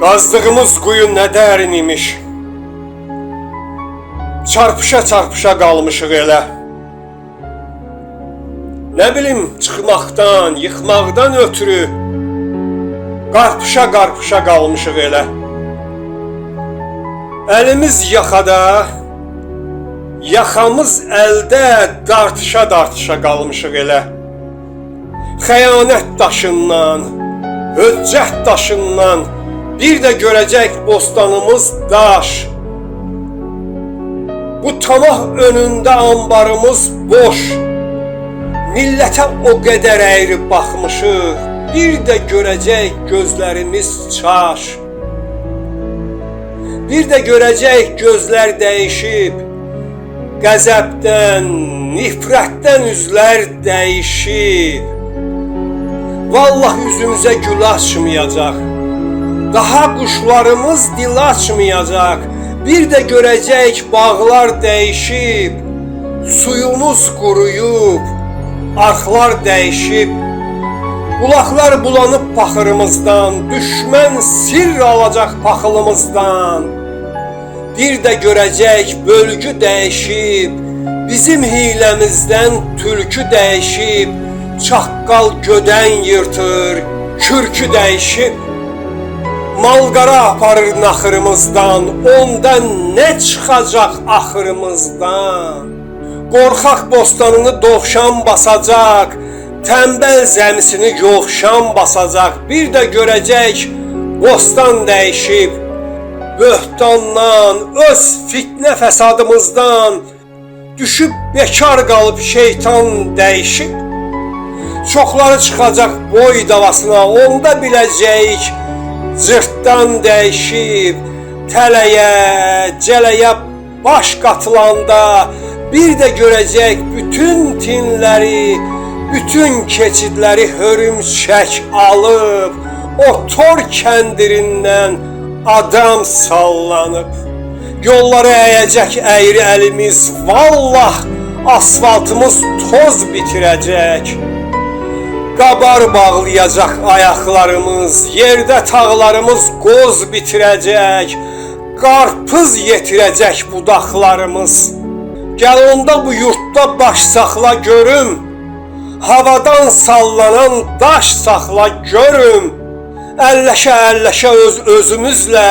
Qazdığımız quyu nə dərin imiş. Çarpışa-çarpışa qalmışıq elə. Nə bilim, çıxmaqdan, yıxmaqdan ötürü qarpışa-qarpışa qalmışıq elə. Əlimiz yaxada, yaxamız əldə dartışa-dartışa qalmışıq elə. Xəyanət daşından, höccət daşından bir də görəcək bostanımız daş. Bu tamah önündə ambarımız boş. Millətə o qədər əyri baxmışıq, bir də görəcək gözlərimiz çaş. Bir də görəcək gözlər dəyişib, qəzəbdən, nifrətdən üzlər dəyişib. Vallahi üzümüzə gül açmayacaq. Daha quşlarımız dil açmayacaq. Bir də görəcək bağlar dəyişib, suyumuz quruyub, arxlar dəyişib. Bulaqlar bulanıb paxırımızdan, düşmən sirr alacaq paxılımızdan. Bir də görəcək bölgü dəyişib, bizim hiləmizdən tülkü dəyişib, çaqqal gödən yırtır, kürkü dəyişib. Malqara aparır naxırımızdan, ondan nə çıxacaq axırımızdan? Qorxaq bostanını dovşan basacaq, tənbəl zəmisini yoxşan basacaq. Bir də görəcək bostan dəyişib, böhtandan, öz fitnə fəsadımızdan düşüb bekar qalıb şeytan dəyişib. Çoxları çıxacaq boy davasına, onda biləcəyik cırtdan dəyişib, tələyə, cələyə baş qatılanda bir də görəcək bütün tinləri, bütün keçidləri hörümçək alıb, o tor kəndirindən adam sallanıb. Yolları əyəcək əyri əlimiz, vallah asfaltımız toz bitirəcək. Qabar bağlayacaq ayaqlarımız, yerdə tağlarımız qoz bitirəcək. Qarpız yetirəcək budaqlarımız. Gəl onda bu yurtda baş saxla görüm. Havadan sallanan daş saxla görüm. Əlləşə əlləşə öz özümüzlə,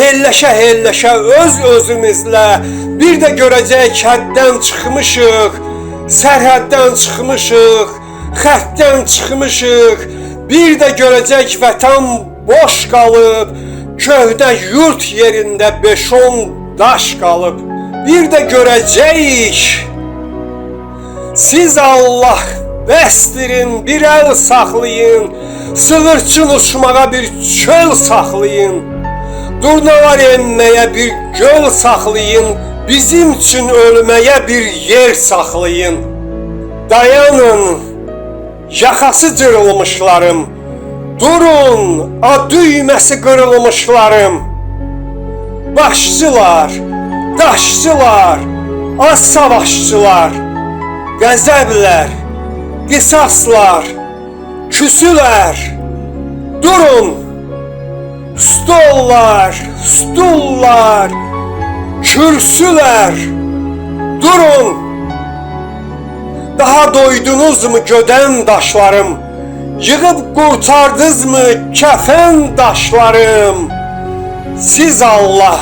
helləşə helləşə öz özümüzlə bir də görəcək həddən çıxmışıq, sərhəddən çıxmışıq, xəttdən çıxmışıq. Bir də görəcək vətən boş qalıb, köhdə yurt yerində 5-10 daş qalıb. Bir də görəcəyik Siz Allah bəstirin, bir əl saxlayın, sığırçın uçmağa bir çöl saxlayın, durnalar enməyə bir göl saxlayın, bizim üçün ölməyə bir yer saxlayın. Dayanın, yaxası cırılmışlarım, durun, a düyməsi qırılmışlarım. Başçılar, daşçılar, az savaşçılar, qəzəblər, qisaslar, küsülər, durun, stollar, stullar, kürsülər, durun. Daha doydunuzmu gödən daşlarım? Yığıb qurtardınızmı kəfən daşlarım? Siz Allah,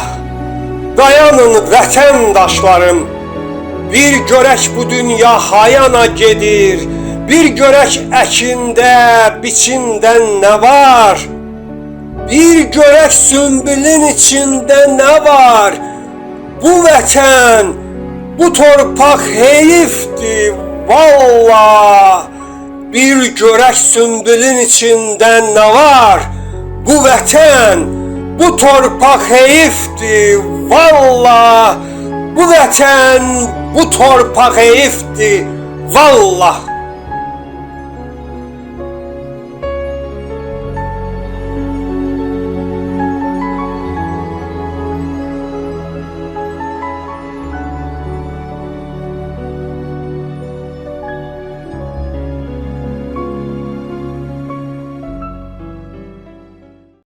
dayanın vətəndaşlarım. Bir görək bu dünya hayana gedir. Bir görək əkində, biçində nə var? Bir görək sümbülün içində nə var? Bu vətən, bu torpaq heyifdir, vallah. Bir görək sümbülün içində nə var? Bu vətən, bu torpaq heyifdir, vallah. Bu vətən, bu torpaq heyifdir, vallah.